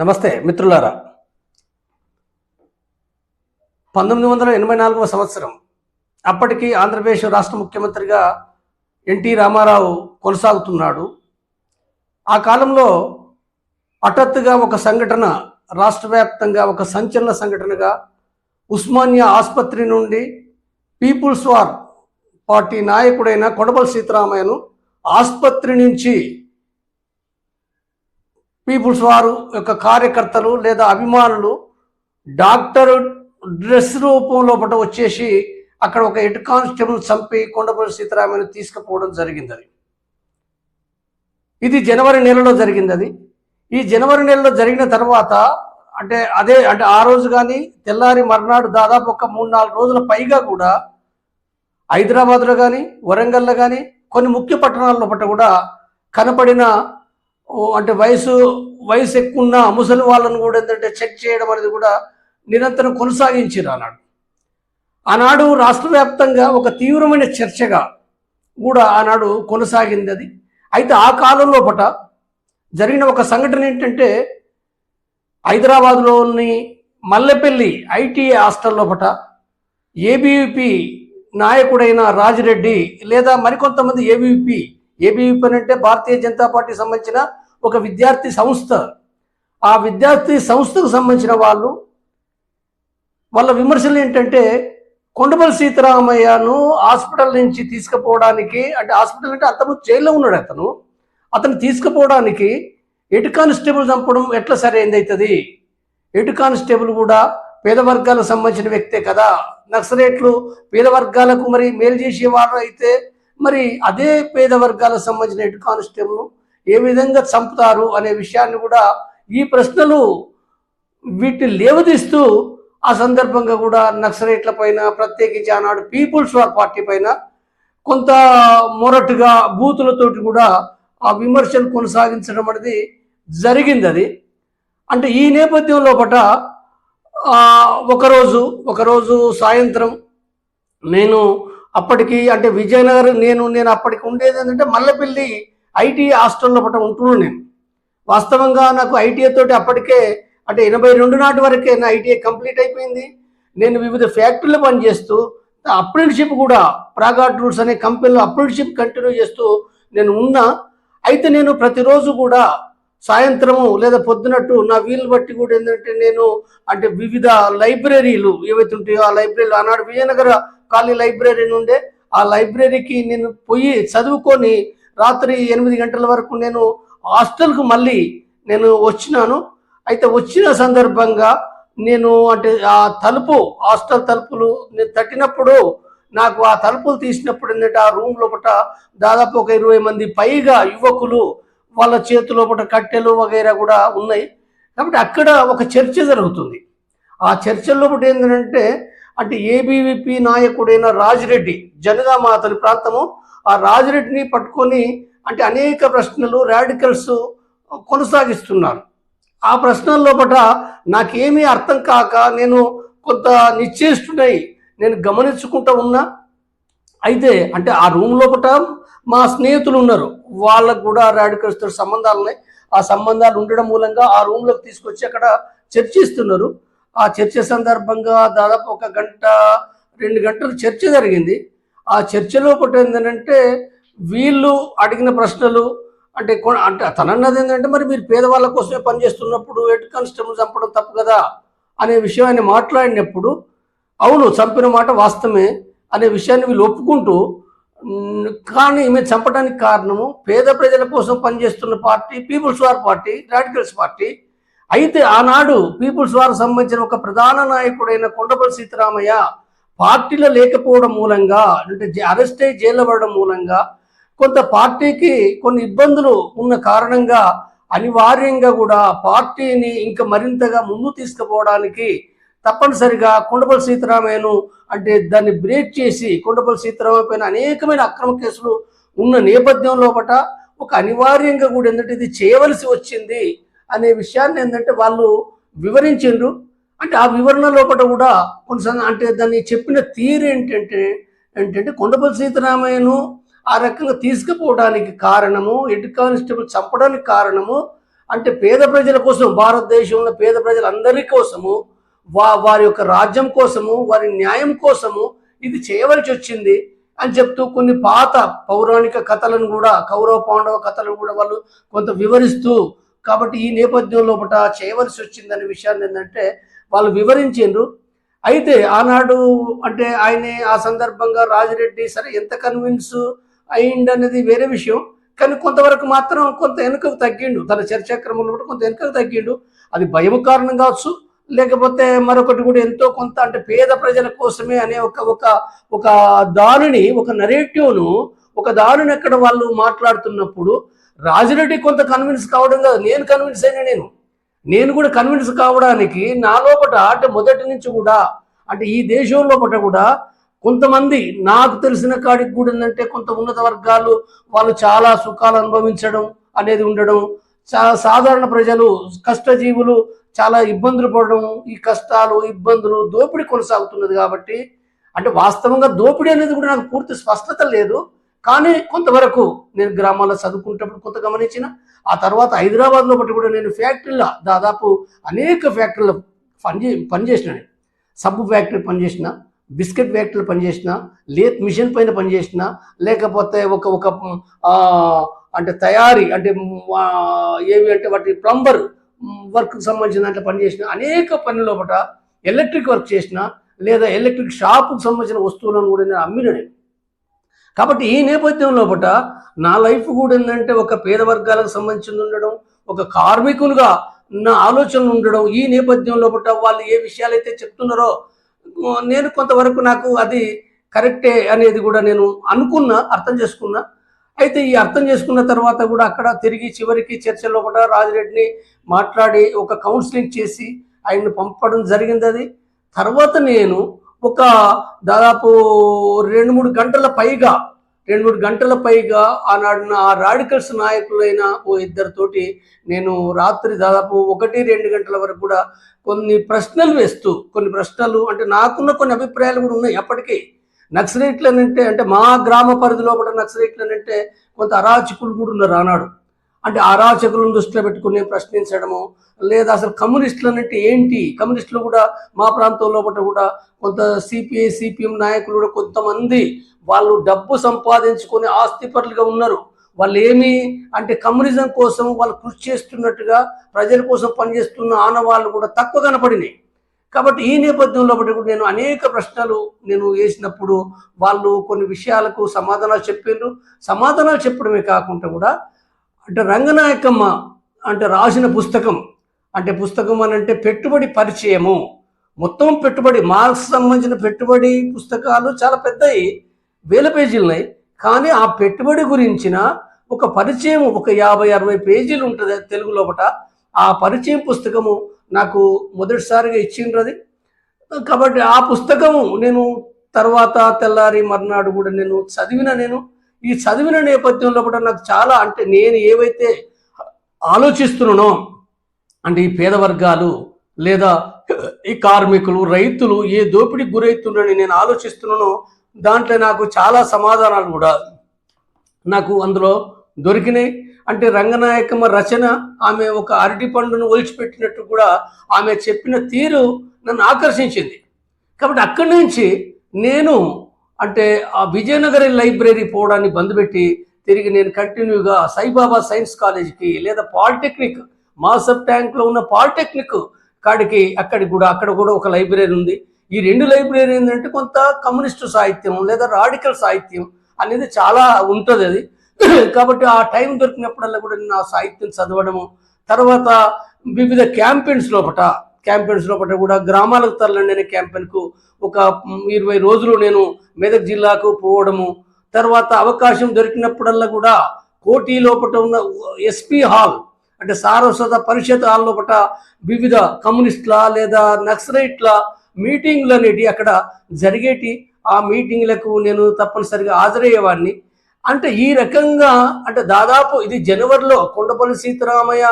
నమస్తే మిత్రులారా. పంతొమ్మిది వందల ఎనభై నాలుగవ సంవత్సరం అప్పటికి ఆంధ్రప్రదేశ్ రాష్ట్ర ముఖ్యమంత్రిగా ఎన్టీ రామారావు కొనసాగుతున్నాడు. ఆ కాలంలో హఠాత్తుగా ఒక సంఘటన రాష్ట్ర వ్యాప్తంగా ఒక సంచలన సంఘటనగా ఉస్మానియా ఆసుపత్రి నుండి పీపుల్స్ వార్ పార్టీ నాయకుడైన కొడబల సీతారామయ్యను ఆసుపత్రి నుంచి పీపుల్స్ వారు యొక్క కార్యకర్తలు లేదా అభిమానులు డాక్టర్ డ్రెస్ రూపంలో పట వచ్చేసి అక్కడ ఒక హెడ్ కానిస్టేబుల్ చంపి కొండపల్లి సీతారామయ్యను తీసుకుపోవడం జరిగింది అది ఇది జనవరి నెలలో జరిగింది అది ఈ జనవరి నెలలో జరిగిన తర్వాత అంటే అదే అంటే ఆ రోజు కానీ తెల్లారి మర్నాడు దాదాపు ఒక మూడు నాలుగు రోజుల పైగా కూడా హైదరాబాద్లో కానీ వరంగల్లో కానీ కొన్ని ముఖ్య పట్టణాల్లో పట్ల కూడా కనపడిన అంటే వయసు వయసు ఎక్కువ ఉన్న ముసలి వాళ్ళను కూడా ఏంటంటే చెక్ చేయడం అనేది కూడా నిరంతరం కొనసాగించారు ఆనాడు. ఆనాడు రాష్ట్ర వ్యాప్తంగా ఒక తీవ్రమైన చర్చగా కూడా ఆనాడు కొనసాగింది అది. అయితే ఆ కాలంలో పట జరిగిన ఒక సంఘటన ఏంటంటే హైదరాబాద్లోని మల్లెపల్లి ఐటీ హాస్టల్లో పట ఏబీవీపీ నాయకుడైన రాజిరెడ్డి లేదా మరికొంతమంది ఏబీవీపీ ఏబీవీపీ అంటే భారతీయ జనతా పార్టీ సంబంధించిన ఒక విద్యార్థి సంస్థ. ఆ విద్యార్థి సంస్థకు సంబంధించిన వాళ్ళు వాళ్ళ విమర్శలు ఏంటంటే కొండపల్లి సీతారామయ్యను హాస్పిటల్ నుంచి తీసుకుపోవడానికి అంటే హాస్పిటల్ అంటే అతను జైల్లో ఉన్నాడు అతను. అతను తీసుకుపోవడానికి ఎటు కానిస్టేబుల్ చంపడం ఎట్లా సరైనది అవుతుంది ఎటు కానిస్టేబుల్ కూడా పేద వర్గాలకు సంబంధించిన వ్యక్తే కదా. నక్సలేట్లు పేద వర్గాలకు మరి మేలు చేసేవారు అయితే మరి అదే పేద వర్గాలకు సంబంధించిన ఎటు కానిస్టేబుల్ ఏ విధంగా చంపుతారు అనే విషయాన్ని కూడా ఈ ప్రశ్నలు వీటిని లేవదీస్తూ ఆ సందర్భంగా కూడా నక్సలైట్ల పైన ప్రత్యేకించి ఆనాడు పీపుల్స్ వార్ పార్టీ పైన కొంత మొరటుగా బూతులతోటి కూడా ఆ విమర్శలు కొనసాగించడం అనేది జరిగింది అది. అంటే ఈ నేపథ్యంలో పట ఒకరోజు ఒకరోజు సాయంత్రం నేను అప్పటికి అంటే విజయనగరం నేను నేను అప్పటికి ఉండేది ఏంటంటే మల్లెపల్లి ఐటీ హాస్టల్లో లోపల ఉంటున్నాను నేను. వాస్తవంగా నాకు ఐటీఐ తోటి అప్పటికే అంటే ఎనభై రెండు నాటి వరకే నా ఐటీఐ కంప్లీట్ అయిపోయింది. నేను వివిధ ఫ్యాక్టరీలు పనిచేస్తూ అప్రెంటిషిప్ కూడా ప్రాగాట్ రూల్స్ అనే కంపెనీలో అప్రెంటిషిప్ కంటిన్యూ చేస్తూ నేను ఉన్నా. అయితే నేను ప్రతిరోజు కూడా సాయంత్రము లేదా పొద్దునట్టు నా వీలు బట్టి కూడా ఏంటంటే నేను అంటే వివిధ లైబ్రరీలు ఏవైతే ఉంటాయో ఆ లైబ్రరీలు ఆనాడు విజయనగర కాలనీ లైబ్రరీ నుండే ఆ లైబ్రరీకి నేను పోయి చదువుకొని రాత్రి ఎనిమిది గంటల వరకు నేను హాస్టల్కు మళ్ళీ నేను వచ్చినాను. అయితే వచ్చిన సందర్భంగా నేను అంటే ఆ తలుపు హాస్టల్ తలుపులు నేను తట్టినప్పుడు నాకు ఆ తలుపులు తీసినప్పుడు ఏంటంటే ఆ రూమ్ లోపల దాదాపు ఒక ఇరవై మంది పైగా యువకులు వాళ్ళ చేతి లోపల కట్టెలు వగైరా కూడా ఉన్నాయి. కాబట్టి అక్కడ ఒక చర్చ జరుగుతుంది. ఆ చర్చ లోపల ఏంటంటే అంటే ఏబీవీపీ నాయకుడైన రాజిరెడ్డి జనగామ అతని ప్రాంతము. ఆ రాజిరెడ్డిని పట్టుకొని అంటే అనేక ప్రశ్నలు రాడికల్స్ కొనసాగిస్తున్నారు. ఆ ప్రశ్నల్లో పట నాకేమీ అర్థం కాక నేను కొంత నిశ్చయిస్తున్నాయి నేను గమనించుకుంటూ ఉన్నా. అయితే అంటే ఆ రూమ్ లోపల మా స్నేహితులు ఉన్నారు. వాళ్ళకు కూడా రాడికల్స్తో సంబంధాలు ఉన్నాయి. ఆ సంబంధాలు ఉండడం మూలంగా ఆ రూమ్లోకి తీసుకొచ్చి అక్కడ చర్చిస్తున్నారు. ఆ చర్చ సందర్భంగా దాదాపు ఒక గంట రెండు గంటలు చర్చ జరిగింది. ఆ చర్చలో ఒకటి ఏంటంటే వీళ్ళు అడిగిన ప్రశ్నలు అంటే అంటే తనన్నది ఏంటంటే మరి మీరు పేదవాళ్ళ కోసమే పనిచేస్తున్నప్పుడు హెడ్ కానిస్టేబుల్ చంపడం తప్పు కదా? అనే విషయం ఆయన మాట్లాడినప్పుడు అవును చంపిన మాట వాస్తవమే అనే విషయాన్ని వీళ్ళు ఒప్పుకుంటూ కానీ ఈమె చంపడానికి కారణము పేద ప్రజల కోసం పనిచేస్తున్న party People's War party radicals party అయితే ఆనాడు పీపుల్స్ వార్ సంబంధించిన ఒక ప్రధాన నాయకుడైన కొండపల్లి సీతారామయ్య పార్టీలో లేకపోవడం మూలంగా అంటే అరెస్ట్ అయి జైల్లో పడడం మూలంగా కొంత పార్టీకి కొన్ని ఇబ్బందులు ఉన్న కారణంగా అనివార్యంగా కూడా పార్టీని ఇంకా మరింతగా ముందు తీసుకుపోవడానికి తప్పనిసరిగా కొండపల్లి సీతారామయ్యను అంటే దాన్ని బ్రేక్ చేసి కొండపల్లి సీతారామయ్య పైన అనేకమైన అక్రమ కేసులు ఉన్న నేపథ్యం లోపట ఒక అనివార్యంగా కూడా ఏంటంటే ఇది చేయవలసి వచ్చింది. అనే విషయాన్ని ఏంటంటే వాళ్ళు వివరించిండ్రు. అంటే ఆ వివరణ లోపల కూడా కొన్ని అంటే దాన్ని చెప్పిన తీరు ఏంటంటే ఏంటంటే కొండపల్లి సీతారామయ్యను ఆ రకంగా తీసుకుపోవడానికి కారణము హెడ్ కానిస్టేబుల్ చంపడానికి కారణము అంటే పేద ప్రజల కోసం భారతదేశంలో పేద ప్రజలందరి కోసము వా వారి యొక్క రాజ్యం కోసము వారి న్యాయం కోసము ఇది చేయవలసి వచ్చింది అని చెప్తూ కొన్ని పాత పౌరాణిక కథలను కూడా కౌరవ పాండవ కథలను కూడా వాళ్ళు కొంత వివరిస్తూ కాబట్టి ఈ నేపథ్యం లోపల చేయవలసి వచ్చిందనే విషయాన్ని ఏంటంటే వాళ్ళు వివరించిండ్రు. అయితే ఆనాడు అంటే ఆయనే ఆ సందర్భంగా రాజిరెడ్డి సరే ఎంత కన్విన్స్ అయింది అనేది వేరే విషయం. కానీ కొంతవరకు మాత్రం కొంత వెనుకకు తగ్గిండు. తన చర్చాక్రమంలో కూడా కొంత వెనుకకు తగ్గిండు. అది భయం కారణం కావచ్చు. లేకపోతే మరొకటి కూడా ఎంతో కొంత అంటే పేద ప్రజల కోసమే అనే ఒక ఒక ఒక దానిని ఒక నరేటివ్ను ఒక దానిని ఎక్కడ వాళ్ళు మాట్లాడుతున్నప్పుడు రాజిరెడ్డి కొంత కన్విన్స్ కావడం కాదు. నేను కన్విన్స్ అయినా నేను. నేను కూడా కన్విన్స్ కావడానికి నా లోపల అంటే మొదటి నుంచి కూడా అంటే ఈ దేశం లోపల కూడా కొంతమంది నాకు తెలిసిన కాడికి కూడా ఏంటంటే కొంత ఉన్నత వర్గాలు వాళ్ళు చాలా సుఖాలు అనుభవించడం అనేది ఉండడం చాలా సాధారణ ప్రజలు కష్టజీవులు చాలా ఇబ్బందులు పడడం ఈ కష్టాలు ఇబ్బందులు దోపిడీ కొనసాగుతున్నది కాబట్టి అంటే వాస్తవంగా దోపిడీ అనేది కూడా నాకు పూర్తి స్పష్టత లేదు. కానీ కొంతవరకు నేను గ్రామాల్లో చదువుకుంటప్పుడు కొంత గమనించిన ఆ తర్వాత హైదరాబాద్లో బట్టి కూడా నేను ఫ్యాక్టరీలో దాదాపు అనేక ఫ్యాక్టరీలో పనిచే పనిచేసిన నేను. సబ్బు ఫ్యాక్టరీ పనిచేసిన బిస్కెట్ ఫ్యాక్టరీలు పనిచేసిన లేత్ మిషన్ పైన పనిచేసిన లేకపోతే ఒక ఒక అంటే తయారీ అంటే ఏవి అంటే వాటి ప్లంబర్ వర్క్ సంబంధించిన దాంట్లో పనిచేసిన అనేక పనుల లోపల ఎలక్ట్రిక్ వర్క్ చేసిన లేదా ఎలక్ట్రిక్ షాప్కి సంబంధించిన వస్తువులను కూడా నేను అమ్మిన నేను కాబట్టి ఈ నేపథ్యం లోపల నా లైఫ్ కూడా ఏంటంటే ఒక పేద వర్గాలకు సంబంధించి ఉండడం ఒక కార్మికులుగా నా ఆలోచనలు ఉండడం ఈ నేపథ్యం లోపల వాళ్ళు ఏ విషయాలైతే చెప్తున్నారో నేను కొంతవరకు నాకు అది కరెక్టే అనేది కూడా నేను అనుకున్నా అర్థం చేసుకున్నా. అయితే ఈ అర్థం చేసుకున్న తర్వాత కూడా అక్కడ తిరిగి చివరికి చర్చలో కూడా రాజిరెడ్డిని మాట్లాడి ఒక కౌన్సిలింగ్ చేసి ఆయన్ని పంపడం జరిగింది అది. తర్వాత నేను ఒక దాదాపు రెండు మూడు గంటల పైగా రెండు మూడు గంటల పైగా ఆనాడు ఆ రాడికల్స్ నాయకులైన ఓ ఇద్దరితోటి నేను రాత్రి దాదాపు ఒకటి రెండు గంటల వరకు కూడా కొన్ని ప్రశ్నలు వేస్తూ కొన్ని ప్రశ్నలు అంటే నాకున్న కొన్ని అభిప్రాయాలు కూడా ఉన్నాయి అప్పటికీ. నక్సలైట్లనంటే అంటే మా గ్రామ పరిధిలో కూడా నక్సలైట్లనంటే కొంత అరాచకులు కూడా ఉన్నారు ఆనాడు. అంటే అరాచకులను దృష్టిలో పెట్టుకుని ప్రశ్నించడము. లేదా అసలు కమ్యూనిస్టులనంటే ఏంటి? కమ్యూనిస్టులు కూడా మా ప్రాంతంలో కూడా కూడా కొంత సిపిఐ సిపిఎం నాయకులు కూడా కొంతమంది వాళ్ళు డబ్బు సంపాదించుకొని ఆస్తిపరులుగా ఉన్నారు. వాళ్ళు ఏమి అంటే కమ్యూనిజం కోసం వాళ్ళు కృషి చేస్తున్నట్టుగా ప్రజల కోసం పనిచేస్తున్న ఆనవాళ్ళు కూడా తక్కువ కనపడినాయి. కాబట్టి ఈ నేపథ్యంలో బట్టి కూడా నేను అనేక ప్రశ్నలు నేను వేసినప్పుడు వాళ్ళు కొన్ని విషయాలకు సమాధానాలు చెప్పిండ్రు సమాధానాలు చెప్పడమే కాకుండా కూడా అంటే రంగనాయకమ్మ అంటే రాసిన పుస్తకం. అంటే పుస్తకం అని అంటే పెట్టుబడి పరిచయము. మొత్తం పెట్టుబడి మార్క్స్ సంబంధించిన పెట్టుబడి పుస్తకాలు చాలా పెద్దవి వేల పేజీలు ఉన్నాయి కానీ ఆ పెట్టుబడి గురించిన ఒక పరిచయం ఒక యాభై అరవై పేజీలు ఉంటుంది తెలుగు లోపల ఆ పరిచయం పుస్తకము నాకు మొదటిసారిగా ఇచ్చిండ్రు అది కాబట్టి ఆ పుస్తకము నేను తర్వాత తెల్లారి మర్నాడు కూడా నేను చదివిన నేను. ఈ చదివిన నేపథ్యంలో కూడా నాకు చాలా అంటే నేను ఏవైతే ఆలోచిస్తున్నానో అంటే ఈ పేద వర్గాలు లేదా ఈ కార్మికులు రైతులు ఏ దోపిడీకి గురవుతున్నారని నేను ఆలోచిస్తున్నానో దాంట్లో నాకు చాలా సమాధానాలు కూడా నాకు అందులో దొరికినాయి. అంటే రంగనాయకమ్మ రచన ఆమె ఒక అరటి పండును ఒలిచిపెట్టినట్టు కూడా ఆమె చెప్పిన తీరు నన్ను ఆకర్షించింది. కాబట్టి అక్కడి నుంచి నేను అంటే ఆ విజయనగరం లైబ్రరీ పోవడాన్ని బంద్ పెట్టి తిరిగి నేను కంటిన్యూగా సాయిబాబా సైన్స్ కాలేజ్కి లేదా పాలిటెక్నిక్ మాసబ్ ట్యాంక్లో ఉన్న పాలిటెక్నిక్ కాడికి అక్కడికి కూడా అక్కడ కూడా ఒక లైబ్రరీ ఉంది. ఈ రెండు లైబ్రరీ ఏంటంటే కొంత కమ్యూనిస్టు సాహిత్యం లేదా రాడికల్ సాహిత్యం అనేది చాలా ఉంటుంది అది. కాబట్టి ఆ టైం దొరికినప్పుడల్లా కూడా నేను ఆ సాహిత్యం చదవడము తర్వాత వివిధ క్యాంపెయిన్స్ లోపట క్యాంపెయిన్స్ లోపల కూడా గ్రామాలకు తరలండి అనే క్యాంపెయిన్కు ఒక ఇరవై రోజులు నేను మెదక్ జిల్లాకు పోవడము. తర్వాత అవకాశం దొరికినప్పుడల్లా కూడా కోటి లోపల ఉన్న ఎస్పీ హాల్ అంటే సారస్వత పరిషత్ హాల్ లోపల వివిధ కమ్యూనిస్టుల లేదా నక్సలైట్ల మీటింగ్లు అనేటి అక్కడ జరిగేటి. ఆ మీటింగ్లకు నేను తప్పనిసరిగా హాజరయ్యేవాడిని. అంటే ఈ రకంగా అంటే దాదాపు ఇది జనవరిలో కొండపల్లి సీతారామయ్య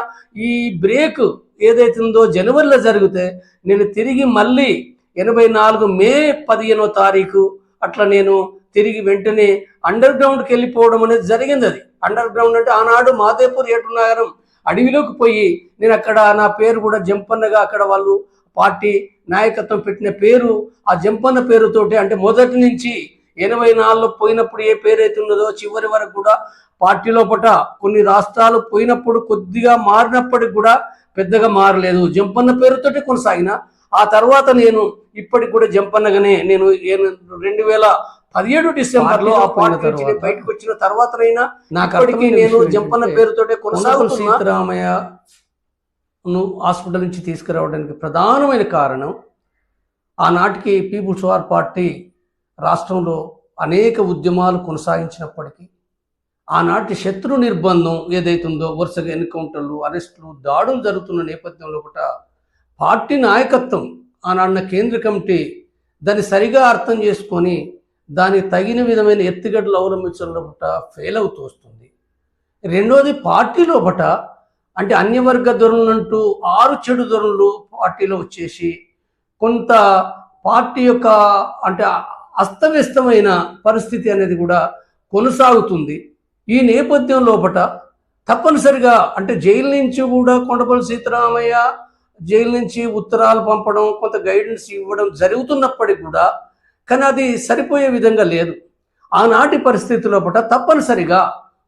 ఈ బ్రేక్ ఏదైతే ఉందో జనవరిలో జరిగితే నేను తిరిగి మళ్ళీ ఎనభై నాలుగు మే పదిహేనో తారీఖు అట్లా నేను తిరిగి వెంటనే అండర్ గ్రౌండ్కి వెళ్ళిపోవడం అనేది జరిగింది అది. అండర్ గ్రౌండ్ అంటే ఆనాడు మాదేపూర్ ఏటు నగరం అడవిలోకి పోయి నేను అక్కడ నా పేరు కూడా జంపన్నగా అక్కడ వాళ్ళు పార్టీ నాయకత్వం పెట్టిన పేరు ఆ జంపన్న పేరుతోటి అంటే మొదటి నుంచి ఎనభై నాలుగులో పోయినప్పుడు ఏ పేరు అయితే ఉన్నదో చివరి వరకు కూడా పార్టీ లోపట కొన్ని రాష్ట్రాలు పోయినప్పుడు కొద్దిగా మారినప్పటికి కూడా పెద్దగా మారలేదు. జంపన్న పేరుతోటి కొనసాగిన ఆ తర్వాత నేను ఇప్పటికి కూడా జంపన్నగానే నేను రెండు వేల పదిహేడు డిసెంబర్లో ఆ పార్టీ నుంచి బయటకు వచ్చిన తర్వాతనైనా ఇప్పటికీ నేను జంపన్న పేరుతోటే కొనసాగుతున్న. సిద్ధరామయ్య ను హాస్పిటల్ నుంచి తీసుకురావడానికి ప్రధానమైన కారణం ఆనాటికి పీపుల్స్ వార్ పార్టీ రాష్ట్రంలో అనేక ఉద్యమాలు కొనసాగించినప్పటికీ ఆనాటి శత్రు నిర్బంధం ఏదైతుందో వరుసగా ఎన్కౌంటర్లు అరెస్టులు దాడులు జరుగుతున్న నేపథ్యంలో కూడా పార్టీ నాయకత్వం ఆనాడిన కేంద్ర కమిటీ దాన్ని సరిగా అర్థం చేసుకొని దాని తగిన విధమైన ఎత్తుగడలు అవలంబించడంలో పట ఫెయిల్ అవుతూ వస్తుంది. రెండోది పార్టీలో పట అంటే అన్యవర్గ ధోరణులంటూ ఆరు చెడు ధోరణులు పార్టీలో వచ్చేసి కొంత పార్టీ యొక్క అంటే అస్తవ్యస్తమైన పరిస్థితి అనేది కూడా కొనసాగుతుంది. ఈ నేపథ్యం లోపట తప్పనిసరిగా అంటే జైలు నుంచి కూడా కొండపల్లి సీతారామయ్య జైలు నుంచి ఉత్తరాలు పంపడం కొంత గైడెన్స్ ఇవ్వడం జరుగుతున్నప్పటికీ కూడా కానీ అది సరిపోయే విధంగా లేదు. ఆనాటి పరిస్థితి లోపట తప్పనిసరిగా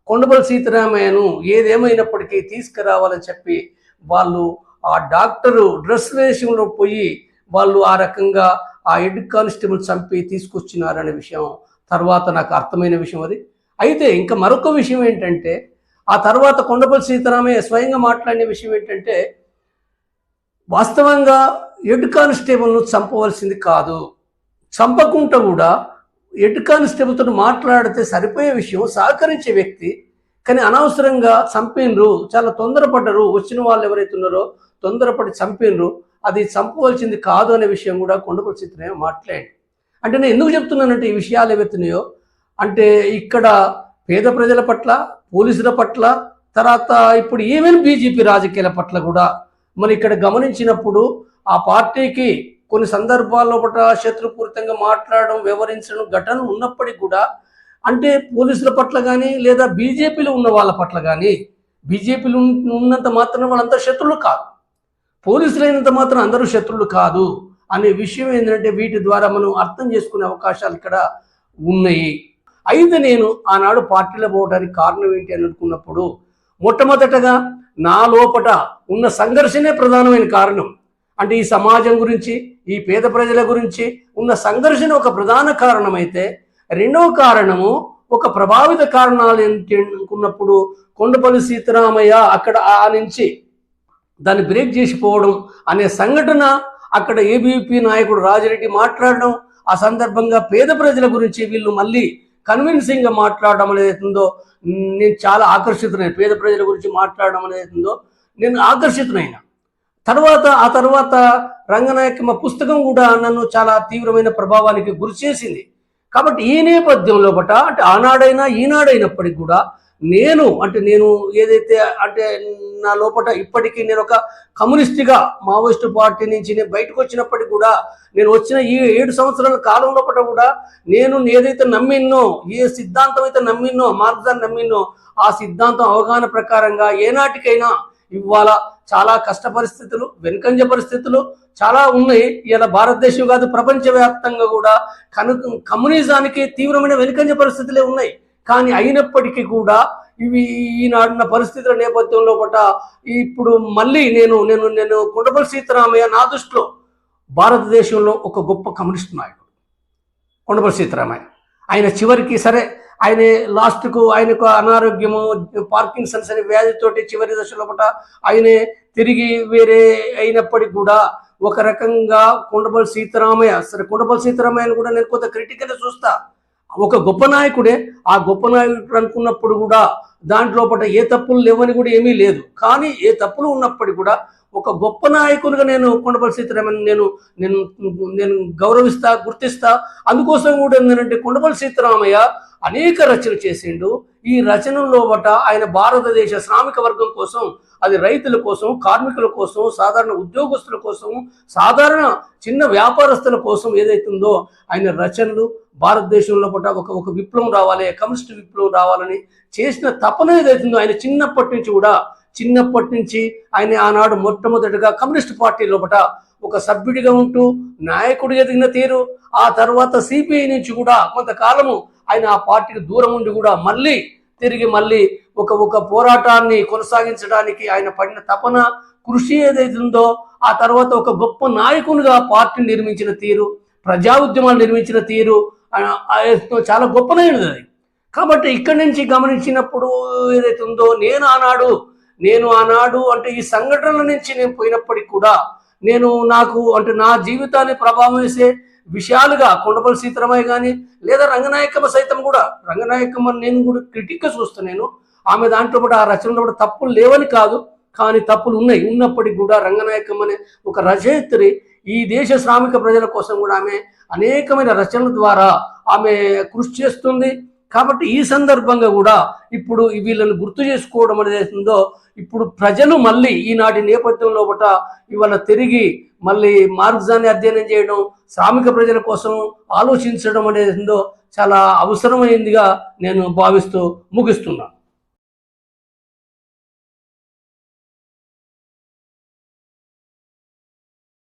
కొండపల్లి సీతారామయ్యను ఏదేమైనప్పటికీ తీసుకురావాలని చెప్పి వాళ్ళు ఆ డాక్టరు డ్రెస్ వేషంలో పోయి వాళ్ళు ఆ రకంగా ఆ హెడ్ కానిస్టేబుల్ చంపి తీసుకొచ్చినారనే విషయం తర్వాత నాకు అర్థమైన విషయం అది. అయితే ఇంకా మరొక విషయం ఏంటంటే ఆ తర్వాత కొండపల్లి సీతారామయ్య స్వయంగా మాట్లాడిన విషయం ఏంటంటే వాస్తవంగా హెడ్ కానిస్టేబుల్ను చంపవలసింది కాదు. చంపకుండా కూడా హెడ్ కానిస్టేబుల్తో మాట్లాడితే సరిపోయే విషయం సహకరించే వ్యక్తి కానీ అనవసరంగా చంపినరు చాలా తొందరపడ్డరు వచ్చిన వాళ్ళు ఎవరైతే ఉన్నారో తొందరపడి చంపినరు అది చంపవలసింది కాదు అనే విషయం కూడా కొండపల్లి సీతారామయ్య మాట్లాడి అంటే నేను ఎందుకు చెప్తున్నానంటే ఈ విషయాలు ఏవైతున్నాయో అంటే ఇక్కడ పేద ప్రజల పట్ల పోలీసుల పట్ల తర్వాత ఇప్పుడు ఈవెన్ బీజేపీ రాజకీయాల పట్ల కూడా మనం ఇక్కడ గమనించినప్పుడు ఆ పార్టీకి కొన్ని సందర్భాల్లో పట్ల శత్రుపూరితంగా మాట్లాడడం వ్యవహరించడం ఘటన ఉన్నప్పటికీ కూడా అంటే పోలీసుల పట్ల కానీ లేదా బీజేపీలో ఉన్న వాళ్ళ పట్ల కానీ బీజేపీలో ఉన్నంత మాత్రం వాళ్ళంతా శత్రువులు కాదు. పోలీసులు అయినంత మాత్రం అందరూ శత్రువులు కాదు అనే విషయం ఏంటంటే వీటి ద్వారా మనం అర్థం చేసుకునే అవకాశాలు ఇక్కడ ఉన్నాయి. అయితే నేను ఆనాడు పార్టీలో పోవడానికి కారణం ఏంటి అని అనుకున్నప్పుడు మొట్టమొదటగా నా లోపట ఉన్న సంఘర్షణే ప్రధానమైన కారణం. అంటే ఈ సమాజం గురించి ఈ పేద ప్రజల గురించి ఉన్న సంఘర్షణ ఒక ప్రధాన కారణమైతే రెండవ కారణము ఒక ప్రభావిత కారణాలు ఏంటి అనుకున్నప్పుడు కొండపల్లి సీతారామయ్య అక్కడ ఆ నుంచి దాన్ని బ్రేక్ చేసిపోవడం అనే సంఘటన అక్కడ ఏబీపీ నాయకుడు రాజిరెడ్డి మాట్లాడడం ఆ సందర్భంగా పేద ప్రజల గురించి వీళ్ళు మళ్ళీ కన్విన్సింగ్గా మాట్లాడడం అనేది అవుతుందో నేను చాలా ఆకర్షితునైన పేద ప్రజల గురించి మాట్లాడడం అనేది అవుతుందో నేను ఆకర్షితునైన తర్వాత ఆ తర్వాత రంగనాయక్ మా పుస్తకం కూడా నన్ను చాలా తీవ్రమైన ప్రభావానికి గురి చేసింది కాబట్టి ఈ నేపథ్యంలో బట అంటే ఆనాడైనా ఈనాడైనప్పటికీ కూడా నేను అంటే నేను ఏదైతే అంటే నా లోపల ఇప్పటికీ నేను ఒక కమ్యూనిస్ట్గా మావోయిస్టు పార్టీ నుంచి నేను బయటకు వచ్చినప్పటికి కూడా నేను వచ్చిన ఈ ఏడు సంవత్సరాల కాలం లోపల కూడా నేను ఏదైతే నమ్మిన్నో ఏ సిద్ధాంతం అయితే నమ్మిన్నో మార్గాన్ని నమ్మిన్నో ఆ సిద్ధాంతం అవగాహన ప్రకారంగా ఏనాటికైనా ఇవాళ చాలా కష్ట పరిస్థితులు వెనుకంజ పరిస్థితులు చాలా ఉన్నాయి. ఇలా భారతదేశం కాదు ప్రపంచవ్యాప్తంగా కూడా కను కమ్యూనిజానికి తీవ్రమైన వెనుకంజ పరిస్థితులే ఉన్నాయి. కానీ అయినప్పటికీ కూడా ఇవి ఈనాడున్న పరిస్థితుల నేపథ్యంలో పట ఇప్పుడు మళ్ళీ నేను నేను నేను కొండపల్లి సీతారామయ్య నా దృష్టిలో భారతదేశంలో ఒక గొప్ప కమ్యూనిస్ట్ నాయకుడు. కొండపల్లి సీతారామయ్య. ఆయన చివరికి సరే ఆయన లాస్ట్కు ఆయనకు అనారోగ్యము పార్కిన్సన్స్ అనే వ్యాధితోటి చివరి దశలో పట ఆయనే తిరిగి వేరే అయినప్పటికీ కూడా ఒక రకంగా కొండపల్లి సీతారామయ్య సరే కొండపల్లి సీతారామయ్యను కూడా నేను కొంత క్రిటికల్ చూస్తా. ఒక గొప్ప నాయకుడే ఆ గొప్ప నాయకుడు అనుకున్నప్పుడు కూడా దాంట్లో పట ఏ తప్పులు లేవని కూడా ఏమీ లేదు. కానీ ఏ తప్పులు ఉన్నప్పటికీ కూడా ఒక గొప్ప నాయకునిగా నేను కొండపల్లి సీతారామన్ నేను నేను నేను గౌరవిస్తా గుర్తిస్తా. అందుకోసం కూడా ఏంటంటే కొండపల్లి సీతారామయ్య అనేక రచనలు చేసిండు. ఈ రచనల్లో బట ఆయన భారతదేశ శ్రామిక వర్గం కోసం అది రైతుల కోసం కార్మికుల కోసం సాధారణ ఉద్యోగస్తుల కోసం సాధారణ చిన్న వ్యాపారస్తుల కోసం ఏదైతుందో ఆయన రచనలు భారతదేశంలో పట ఒక ఒక విప్లవం రావాలి కమ్యూనిస్ట్ విప్లవం రావాలని చేసిన తపన ఏదైతుందో ఆయన చిన్నప్పటి నుంచి కూడా చిన్నప్పటి నుంచి ఆయన ఆనాడు మొట్టమొదటిగా కమ్యూనిస్ట్ పార్టీ లోపల ఒక సభ్యుడిగా ఉంటూ నాయకుడు ఎదిగిన తీరు. ఆ తర్వాత సిపిఐ నుంచి కూడా కొంతకాలము ఆయన ఆ పార్టీకి దూరం ఉండి కూడా మళ్ళీ తిరిగి మళ్ళీ ఒక ఒక పోరాటాన్ని కొనసాగించడానికి ఆయన పడిన తపన కృషి ఏదైతుందో ఆ తర్వాత ఒక గొప్ప నాయకునిగా పార్టీని నిర్మించిన తీరు ప్రజా ఉద్యమాలు నిర్మించిన తీరు చాలా గొప్పదైనది అది. కాబట్టి ఇక్కడి నుంచి గమనించినప్పుడు ఏదైతే ఉందో నేను ఆనాడు నేను ఆనాడు అంటే ఈ సంఘటనల నుంచి నేను పోయినప్పటికి కూడా నేను నాకు అంటే నా జీవితాన్ని ప్రభావం వేసే విషయాలుగా కొండపల్లి సీతారామయ్య కానీ లేదా రంగనాయకమ్మ సైతం కూడా రంగనాయకమ్మ నేను కూడా క్రిటిక్గా చూస్తాను నేను. ఆమె దాంట్లో కూడా ఆ రచనలో కూడా తప్పులు లేవని కాదు కానీ తప్పులు ఉన్నాయి. ఉన్నప్పటికీ కూడా రంగనాయకం అనే ఒక రచయిత్రి ఈ దేశ శ్రామిక ప్రజల కోసం కూడా ఆమె అనేకమైన రచనల ద్వారా ఆమె కృషి చేస్తుంది. కాబట్టి ఈ సందర్భంగా కూడా ఇప్పుడు వీళ్ళని గుర్తు చేసుకోవడం అనేది ఇప్పుడు ప్రజలు మళ్ళీ ఈనాటి నేపథ్యంలో ఒకట ఇవాళ తిరిగి మళ్ళీ మార్క్సాన్ని అధ్యయనం చేయడం శ్రామిక ప్రజల కోసం ఆలోచించడం అనేది చాలా అవసరమైందిగా నేను భావిస్తూ ముగిస్తున్నాను.